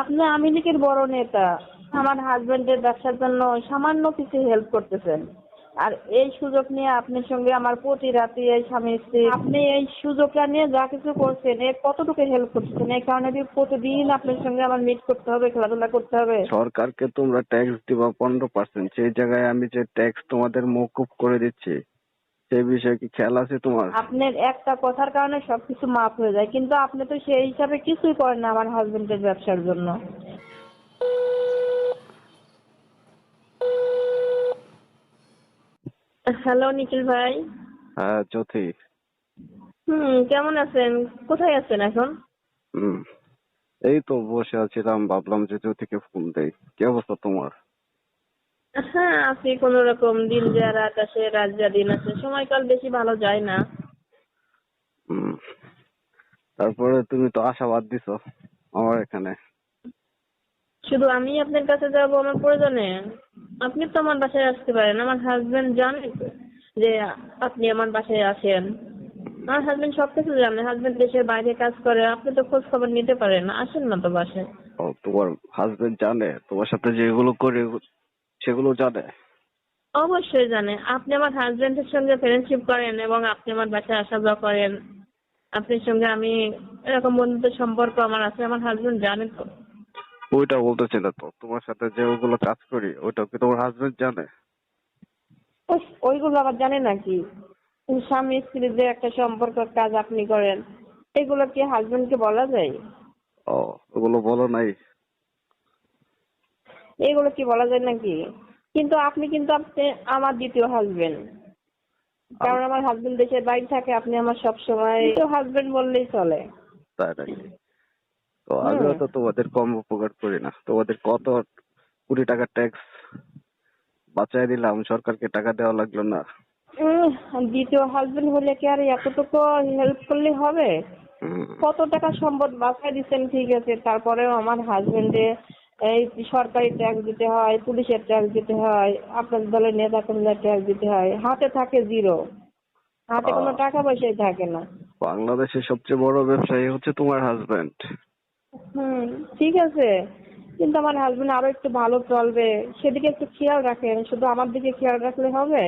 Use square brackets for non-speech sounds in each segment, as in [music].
আপনি আওয়ামী লীগের বড় নেতা, আমার হাজবেন্ডের ব্যবসার জন্য সামান্য কিছু হেল্প করতেছেন। আর এই সুযোগ নিয়ে আপনার সঙ্গে আমার প্রতি রাতে এই স্বামী স্ত্রী, আপনি এই সুযোগটা নিয়ে যা কিছু করছেন, এর কতটুকু হেল্প করতেছেন, এই কারণে প্রতিদিন আপনার সঙ্গে আমার মিট করতে হবে, খেলাধুলা করতে হবে? সরকারকে তোমরা ট্যাক্স দিবা পনেরো পার্সেন্ট সেই জায়গায় আমি যে ট্যাক্স তোমাদের মৌকুব করে দিচ্ছি সেই বিষয়ে কি খেয়াল আছে তোমার? আপনার একটা কথার কারণে সবকিছু মাফ হয়ে যায় কিন্তু আপনি তো সেই হিসাবে কিছুই করেন না আমার হাজবেন্ডের ব্যবসার জন্য। হ্যালো নিখিল ভাই। হ্যাঁ চৌথি হুম কেমন আছেন? কোথায় আছেন এখন? হুম এই তো বসে আছিলাম ভাবলাম যে জ্যোতিকে ফোন দেই। কি অবস্থা তোমার? হ্যাঁ আছি কোন রকম দিন যা রাত আসে রাত যা দিন আসে সময়কাল বেশি ভালো যায় না। তারপরে তুমি তো আশাবাদ দিছো আমার এখানে। শুধু আমি আপনার কাছে যাব আমার প্রয়োজনে? আপনি তো আমার বাসায় আসতে পারেন আমার হাজবেন্ড জানে যে আপনি আমার বাসায় আসেন। আমার হাজবেন্ড সবকিছু জানে হাজবেন্ড দেশের বাইরে কাজ করে আপনি তো খোঁজ খবর নিতে পারেন আসেন না তো বাসায়। ও তোমার হাজবেন্ড জানে তোমার সাথে যেগুলো করে সেগুলো জানে? অবশ্যই জানে। আপনি আমার হাজবেন্ডের সঙ্গে ফ্রেন্ডশিপ করেন এবং আপনি আমার বাসায় আসা যাওয়া করেন। আপনার সঙ্গে আমি এরকম বন্ধুত্ব সম্পর্ক আমার আছে আমার হাজবেন্ড জানে তো। ওইটা বলতেছিল তো তোমার সাথে যে ওগুলো কাজ করি ওইটা কি তোমার হাজবেন্ড জানে? ওই ওইগুলো আবার জানে নাকি স্বামী স্ত্রীর যে একটা সম্পর্ক কাজ আপনি করেন এগুলো কি হাজবেন্ডকে বলা যায়? ও ওগুলো বলো নাই। এগুলো কি বলা যায় নাকি? কিন্তু আপনি কিন্তু আপনি আমার দ্বিতীয় হাজবেন্ড কারণ আমার হাজবেন্ড দেশের বাইরে থাকে আপনি আমার সব সময় হাজবেন্ড বললেই চলে। তাই নাকি? তো আমিও তো তোমাদের কম উপকার করি না। তোমাদের কত কোটি টাকা ট্যাক্স বাঁচাই দিলাম সরকারকে টাকা দেওয়া লাগল না। দ্বিতীয় হাজবেন্ড হলে কি আর এতটুকু হেল্প করলে হবে? কত টাকা সম্পদ বাঁচাই দিচ্ছেন ঠিক আছে। তারপরেও আমার হাজবেন্ডে এই সরকারি ট্যাক্স দিতে হয় পুলিশের ট্যাক্স দিতে হয় আপনার দলের নেতা কর্মীদের ট্যাক্স দিতে হয় হাতে থাকে জিরো। হাতে কোনো টাকা পয়সাই থাকে না। বাংলাদেশের সবচেয়ে বড় ব্যবসায়ী হচ্ছে তোমার হাজবেন্ড হুম ঠিক আছে। কিন্তু আমার হাজবেন্ড আরও একটু ভালো চলবে সেদিকে একটু খেয়াল রাখেন শুধু আমার দিকে খেয়াল রাখলে হবে?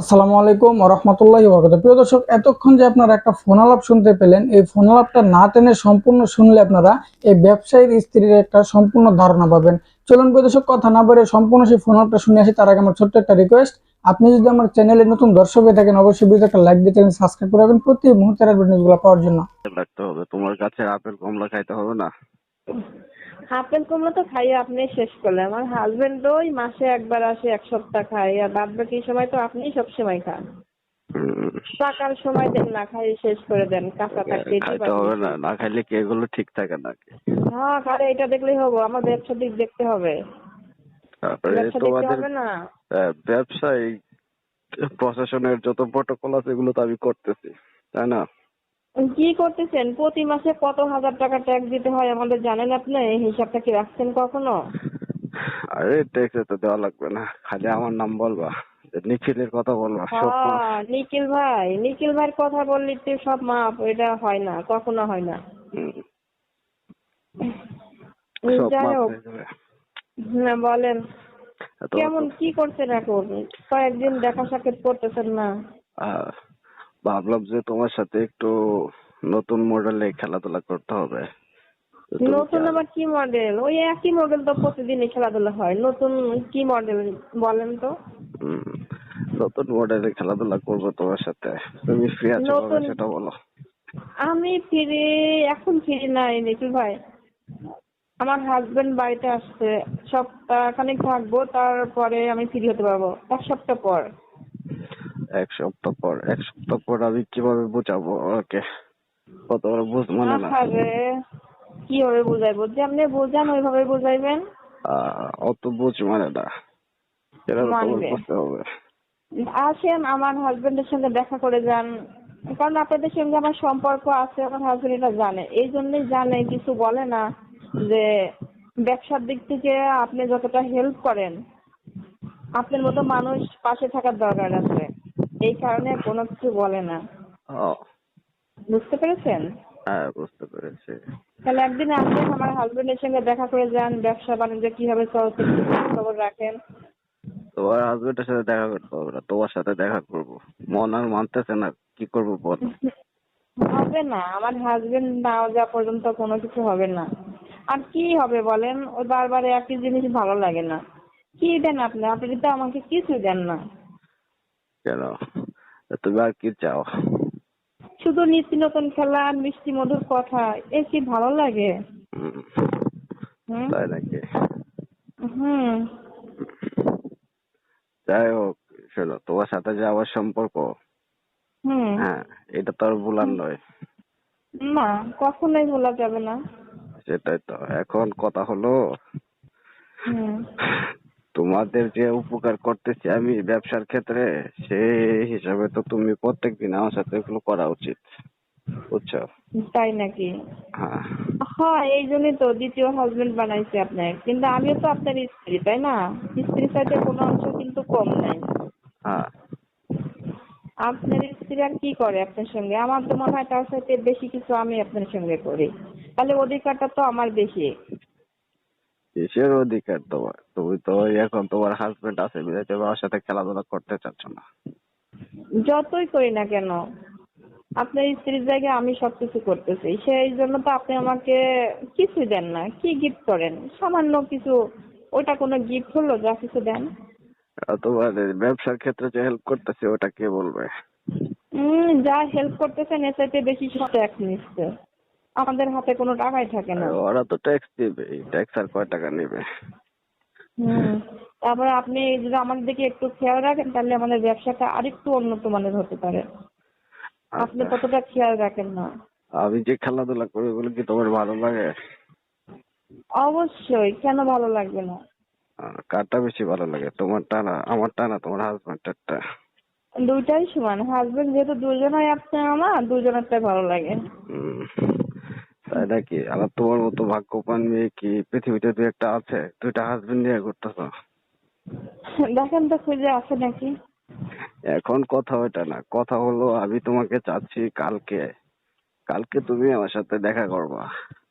আসসালামু আলাইকুম রহমতুল্লাহি বরকত প্রিয় দর্শক এতক্ষণ যে আপনারা একটা ফোন আলাপ শুনতে পেলেন এই ফোন আলাপটা না টেনে সম্পূর্ণ শুনলে আপনারা এই ব্যবসায়ীর স্ত্রীর একটা সম্পূর্ণ ধারণা পাবেন। চলুন প্রিয় দর্শক কথা না বলে সম্পূর্ণ সেই ফোন আলাপটা শুনে আসি। তার আগে আমার ছোট্ট একটা রিকোয়েস্ট আপনি যদি আমার চ্যানেলে নতুন দর্শক হয়ে থাকেন অবশ্যই একটা লাইক দিয়ে চ্যানেল সাবস্ক্রাইব করে রাখবেন। প্রতি মুহূর্তের আপডেট নিউজগুলো পাওয়ার জন্য। রাখতে হবে তোমার কাছে আপেল কমলা খাইতে হবে না? আপেল কমলা তো খাই আপনি শেষ করলেন। আমার হাজবেন্ড ওই মাসে একবার আসে এক সপ্তাহ খায়। আর বাদ বাকি সময় তো আপনি সব সময় খান। টাকার সময় দেন না খাই শেষ করে দেন। কাঁচা থাকতে হবে না না খাইলে কি এগুলো ঠিক থাকে নাকি? হ্যাঁ খালে এটা দেখলেই হবে। আমার ব্যবসার দিক দেখতে হবে। তারপরে ব্যবসা তোমাদের হবে না। ব্যবসায়ী প্রশাসনের যত প্রটোকল আছে এগুলো তো আমি করতেছি তাই না? কি করতেছেন? প্রতি মাসে কত হাজার টাকা ট্যাক্স দিতে হয় আমাদের জানেন আপনি? এই হিসাবটা কি রাখছেন কখনো? আরে ট্যাক্স তো দেওয়া লাগবে না। খালি আমার নাম বলবা। নিখিলের কথা বলবা। হ্যাঁ নিখিল ভাই নিখিল ভাইয়ের কথা বললি তো সব মাপ এটা হয় না কখনো হয় না। যাই হোক। হয়ে বলেন। কেমন কি করছেন এখন? কয়েকদিন দেখা সাক্ষাৎ করতেছেন না। ভাবলাম যে তোমার সাথে একটু নতুন মডেলে খেলাধুলা করতে হবে। নতুন আবার কি মডেল ওই একই মডেল তো প্রতিদিনই খেলাধুলা হয়। নতুন কি মডেল বলেন তো? নতুন মডেলে খেলাধুলা করব তোমার সাথে। তুমি ফ্রি আছো সেটা বলো। আমি ফিরে এখন ফিরে নাই নিখিল ভাই। আমার হাজবেন্ড বাড়িতে আসছে সপ্তাহ খানিক থাকব তারপরে আমি ফ্রি হতে পারব। এক সপ্তাহ পর। এক সপ্তাহ পর এক সপ্তাহ পর আমি কীভাবে বুঝাবো ওকে? কত বড় বুঝ মানে না। কীভাবে বুঝাইবো? যেমনি বোঝান ওইভাবে বুঝাইবেন? অত বুঝ মানে না। তোমার বুঝতে হবে। আসেন আমার হাজবেন্ডের সঙ্গে দেখা করে যান। কারণ আপনাদের সঙ্গে আমার সম্পর্ক আছে আমার হাজবেন্ড এটা জানে। এই জন্যই জানে কিছু বলে না যে ব্যবসার দিক থেকে আপনি যতটা হেল্প করেন আপনার মতো মানুষ পাশে থাকার দরকার আছে। এই কারণে কোনো কিছু বলে না। ও। বুঝতে পেরেছেন? হ্যাঁ বুঝতে পেরেছি। তাহলে একদিন আসবেন আমার হাজবেন্ডের সঙ্গে দেখা করে যান ব্যবসা বাণিজ্য কীভাবে চলছে কি খবর রাখেন। তোমার হাজবেন্ডের সাথে দেখা করতে হবে না তোমার সাথে দেখা করব। মন আর মানতেছে না কি করব বল? হবে না আমার হাজবেন্ড না যাওয়া পর্যন্ত কোনো কিছু হবে না। আর কি হবে বলেন? ও বারবার একই জিনিস ভালো লাগে না। কি দেন আপনি? আপনি তো আমাকে কিছু দেন না। কেন? তুমি আর কি চাও? শুধু নিত্য নতুন খেলা আর মিষ্টি মধুর কথা এ কি ভালো লাগে? তাই নাকি? হুম। যাই হোক শোনো তোমার সাথে যে আমার সম্পর্ক হুম। হ্যাঁ এটা তো আর ভুলার নয়। না কখনোই বলা যাবে না। সেটাই তো এখন কথা হলো। হুম। তোমাদের যে উপকার করতেছি আমি ব্যবসার ক্ষেত্রে সেই হিসাবে তো তুমি প্রত্যেকদিন আমার সাথে এগুলো করা উচিত। বুঝছ? তাই নাকি? হ্যাঁ। হ্যাঁ এই জন্যই তো দ্বিতীয় হাজবেন্ড বানাইছে আপনার। কিন্তু আমিও তো আপনার স্ত্রী তাই না? স্ত্রীর সাথে কোনো অংশ কিন্তু কম নাই। হ্যাঁ। আপনার স্ত্রী আর কি করে আপনার সঙ্গে? আমার তো মনে হয় তার সাথে বেশি কিছু আমি আপনার সঙ্গে করি। তাহলে অধিকারটা তো আমার বেশি। কিসের অধিকার তোমার? তুমি তো এখন তোমার হাজবেন্ড আছে বিধায় তুমি আমার সাথে খেলাধুলা করতে চাচ্ছ না। যতই করি না কেন আপনার স্ত্রীর জায়গায় আমি সবকিছু করতেছি। সেই জন্য তো আপনি আমাকে কিছু দেন না। কি গিফট করেন? সামান্য কিছু ওটা কোনো গিফট হলো? যা কিছু দেন। তোমার ব্যবসার ক্ষেত্রে যে হেল্প করতেছি ওটা কে বলবে? উম, যা হেল্প করতেছেন এর চাইতে বেশি ট্যাক্স নিচ্ছে আমাদের হাতে কোনো টাকাই থাকে না। ওরা তো ট্যাক্স দিবে। ট্যাক্স আর কয় টাকা নেবে? হুম। [laughs] তারপরে আপনি যদি আমাদের দিকে একটু খেয়াল রাখেন তাহলে আমাদের ব্যবসাটা আরেকটু উন্নত মানের হতে পারে। আপনি আচ্ছা। কতটা খেয়াল রাখেন না? আমি যে খেলাধুলা করি ওগুলো কি তোমার ভালো লাগে? অবশ্যই কেন ভালো লাগবে না? কারটা বেশি ভালো লাগে? তোমারটা না আমারটা না তোমার হাজবেন্ডেরটা দুইটাই সমান। হাজবেন্ড যেহেতু দুজনাই আপনি আমার দুজনেরটাই ভালো লাগে। হুম, তাই নাকি? আর তোমার মতো ভাগ্যবান মেয়ে কি পৃথিবীতে দু একটা আছে? দুইটা হাজবেন্ড নিয়ে ঘুরতেছ? দেখেন তো খুঁজে আছে নাকি? এখন কথা ওইটা না কথা হলো আমি তোমাকে চাচ্ছি কালকে কালকে তুমি আমার সাথে দেখা করবা।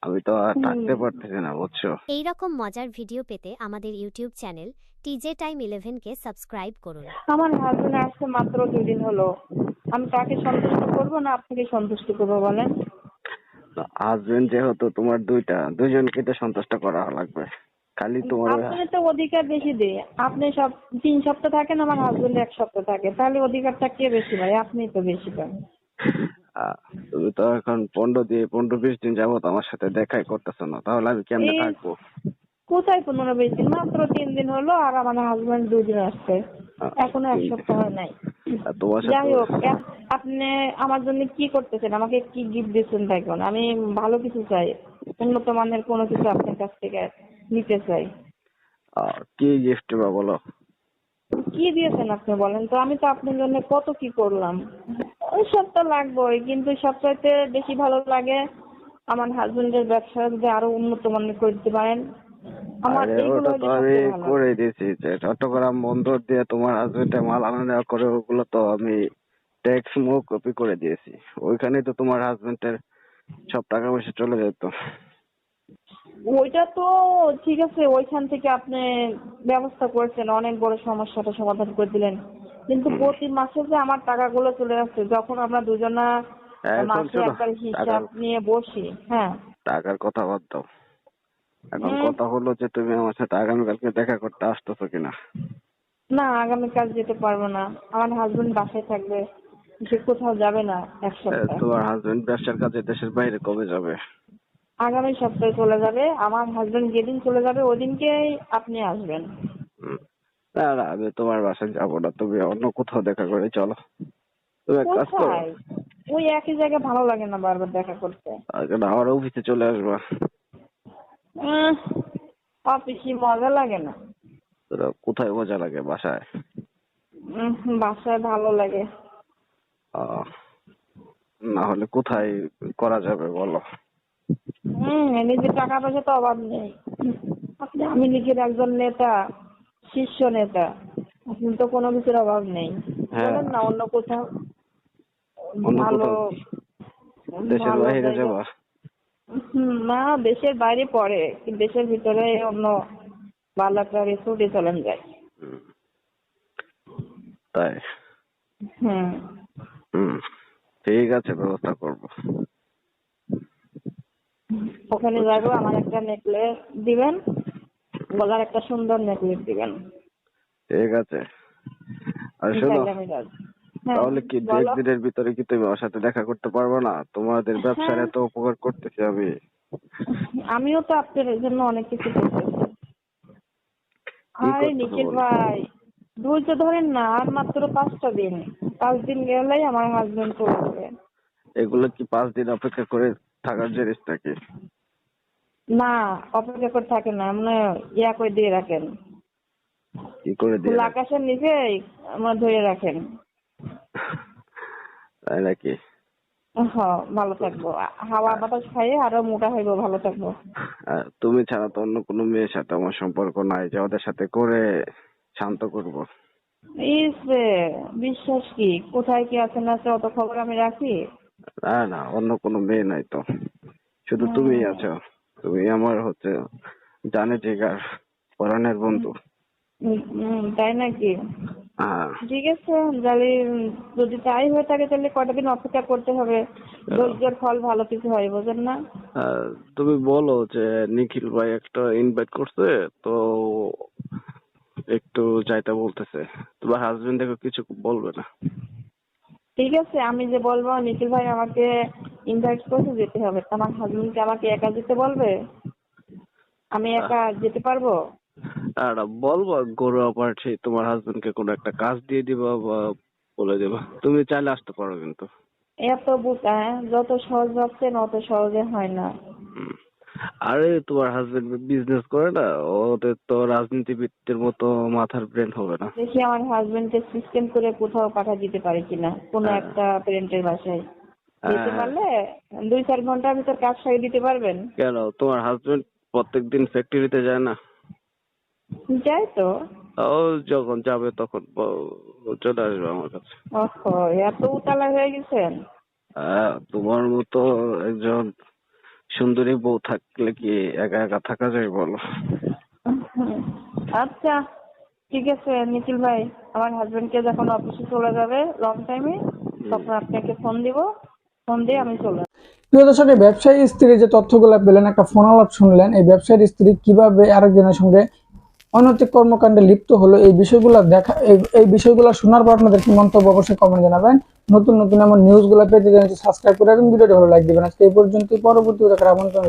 আমি তো আর থাকতে পারতেছি না বুঝছ? এই রকম মজার ভিডিও পেতে আমাদের YouTube channel TJ time eleven কে সাবস্ক্রাইব করুন। আমার হাজবেন্ড আসছে মাত্র দুদিন হলো। আমি তাকে সন্তুষ্ট করব না আপনাকে সন্তুষ্ট করব বলেন? হাজবেন্ড যেহেতু তোমার দুইটা দুইজনকে তো সন্তুষ্ট করা লাগবে। খালি তোমার আপনি তো অধিকার বেশি দেয় আপনি সব তিন সপ্তাহ থাকেন আমার হাজবেন্ড এক সপ্তাহ থাকে। তাহলে অধিকারটা কে বেশি পায়? আপনি তো বেশি পান। তুমি তো এখন পনেরো দিয়ে পনেরো বিশ দিন যাবত আমার সাথে দেখাই করতেছো না। তাহলে আমি কেমনে থাকব? কোথায় পনেরো বিশ দিন? মাত্র তিন দিন হলো আর আমার হাজবেন্ড দুই দিন আসছে। এখনও এক সপ্তাহ হয় নাই। আর তোমার যাই হোক আপনি আমার জন্য কি করতেছেন? আমাকে কি গিফট দিচ্ছেন তাই কোন আমি ভালো কিছু চাই উন্নত মানের কোনো কিছু আপনার কাছ থেকে নিতে চাই। কি গিফট বা বলো? কি দিয়েছেন আপনি বলেন তো? আমি তো আপনার জন্য কত কি করলাম? ওইসব তো লাগবেই কিন্তু সবচাইতে বেশি ভালো লাগে আমার হাজবেন্ডের ব্যবসা যদি আরও উন্নত মানের করতে পারেন। আমার আরে ওটা তো আমি করে দিয়েছি যে চট্টগ্রাম বন্দর দিয়ে তোমার হাজবেন্ডে মাল আনা নেওয়া করে ওগুলো তো আমি ট্যাক্স মুখ কপি করে দিয়েছি। ওইখানে তো তোমার হাজবেন্ডের সব টাকা পয়সা চলে যেত। ওইটা তো ঠিক আছে ওইখান থেকে আপনি ব্যবস্থা করেছেন অনেক বড় সমস্যাটা সমাধান করে দিলেন। কিন্তু প্রতি মাসে যে আমার টাকাগুলো চলে যাচ্ছে যখন আমরা দুজনা মাসে একবার হিসাব নিয়ে বসি হ্যাঁ। টাকার কথা বাদ দাও। এখন কথা হলো যে তুমি আমার সাথে আগামীকালকে দেখা করতে আসতেছো কিনা? না আগামীকাল যেতে পারব না। আমার হাজবেন্ড বাসায় থাকবে। সে কোথাও যাবে না এক সপ্তাহ। তোমার হাজবেন্ড ব্যবসার কাজে দেশের বাইরে কবে যাবে? আগামী সপ্তাহে চলে যাবে। আমার হাজবেন্ড যেদিন চলে যাবে ওদিনকেই আপনি আসবেন। না না আমি তোমার বাসায় যাব না। তুমি অন্য কোথাও দেখা করে চলো। তুমি এক কাজ করো। কোথায়? ওই একই জায়গায় ভালো লাগে না বারবার দেখা করতে। আগে না আমার অফিসে চলে আসবা। অফিসে মজা লাগে না। তোরা কোথায় মজা লাগে বাসায়? বাসায় ভালো লাগে। না হলে কোথায় করা যাবে বলো? হম নিজে টাকা পয়সা তো অভাব নেই। আপনি আমি লিখের একজন নেতা শীর্ষ নেতা। আপনি তো কোনো কিছুর অভাব নেই। হ্যাঁ। বলেন না অন্য কোথাও ভালো দেশের বাইরে যাবা হুম, না দেশের বাইরে পড়ে কিন্তু দেশের ভিতরে অন্য একটা রিসোর্টে চলেন যায়। তাই? হুম। হুম ঠিক আছে ব্যবস্থা করব। ওখানে যাব আমার একটা নেকলেস দিবেন গলার একটা সুন্দর নেকলেস দিবেন। ঠিক আছে। আর শোনো হ্যাঁ, তাহলে কি দু। একদিনের ভিতরে কি তুমি আমার সাথে দেখা করতে পারবে না? তোমাদের ব্যবসার হ্যাঁ। এত উপকার করতেছি আমি। আমিও তো আপনার জন্য অনেক কিছু করতেছি। আরে নিখিল ভাই ধৈর্য ধরেন না আর মাত্র পাঁচটা দিন। পাঁচ দিন গেলেই আমার হাজবেন্ড চলে যাবে এগুলো কি পাঁচ দিন অপেক্ষা করে থাকার জিনিস নাকি? না অপেক্ষা করে থাকে না মানে ইয়া করে দিয়ে রাখেন। কি করে দিয়ে আকাশের নিচে আমার ধরে রাখেন। তাই নাকি? হ্যাঁ ভালো থাকব। হাওয়া বাতাস খাইয়ে আরও মোটা হইব ভালো থাকব। তুমি ছাড়া তো অন্য কোনো মেয়ের সাথে আমার সম্পর্ক নাই যে ওদের সাথে করে শান্ত করব। ইস রে বিশ্বাস কি? কোথায় কি আছে না আছে অত খবর আমি রাখি? না না অন্য কোনো মেয়ে নাই তো। শুধু তুমি আছো। তুমি আমার হচ্ছে জানে জিগার পরাণের বন্ধু। উম, তাই নাকি? ঠিক আছে তাহলে যদি তাই হয়ে থাকে তাহলে কটা দিন অপেক্ষা করতে হবে। ধৈর্যের ফল ভালো কিছু হয় বোঝেন না? তুমি বলো যে নিখিল ভাই একটা ইনভাইট করছে তো একটু যাইতে বলতেছে। তোমার হাজবেন্ড দেখো কিছু বলবে না। ঠিক আছে আমি যে বলব নিখিল ভাই আমাকে ইনভাইট করতে যেতে হবে। তা আমার হাজবেন্ডকে আমাকে একা যেতে বলবে? আমি একা যেতে পারব? আর বলব গরুয়া পার্টি তোমার হাজবেন্ডকে কোনো একটা কাজ দিয়ে দিবা বা বলে দেবা তুমি চাইলে আসতে পারো কিন্তু এত বোকা? যত সহজ ভাবছেন অত সহজে হয় না। আরে তোমার হাজবেন্ড বিজনেস করে না ওদের তো রাজনীতিবিদদের মতো মাথার ব্রেন হবে না দেখি আমার হাজবেন্ডকে সিস্টেম করে কোথাও পাঠা দিতে পারি কিনা কোনো হ্যাঁ। একটা প্যারেন্টের বাসায় হ্যাঁ। পারলে দুই চার ঘণ্টার ভিতর কাজ সারিয়ে দিতে পারবেন কেন তোমার হাজবেন্ড প্রত্যেকদিন ফ্যাক্টরিতে যায় না যাই তো? ও যখন যাবে তখন ব- চলে আসবে আমার কাছে। ওহো এত উতালা হয়ে গেছেন? হ্যাঁ, তোমার মতো একজন সুন্দরী বউ থাকলে কি একা একা থাকা যায় বলো? আচ্ছা ঠিক আছে নিখিল ভাই আমার হাজবেন্ডকে যখন অফিসে চলে যাবে লং টাইমে তখন আপনাকে ফোন দিব। ফোন দিয়ে আমি চলে আসব। প্রিয় দর্শক এই ব্যবসায়ী স্ত্রী যে তথ্যগুলো পেলেন একটা ফোন আলাপ শুনলেন। এই ব্যবসায়ীর স্ত্রী কীভাবে আরেকজনের সঙ্গে অনৈতিক কর্মকাণ্ডে লিপ্ত হলো এই বিষয়গুলো দেখা এই- বিষয়গুলো শোনার পর আপনাদের কি মন্তব্য অবশ্যই কমেন্ট জানাবেন। নতুন নতুন এমন নিউজগুলো পেতে সাবস্ক্রাইব করে এবং ভিডিওটি ভালো লাইক দিবেন। আজকে এই পর্যন্ত পরবর্তী দেখার আমন্ত্রণ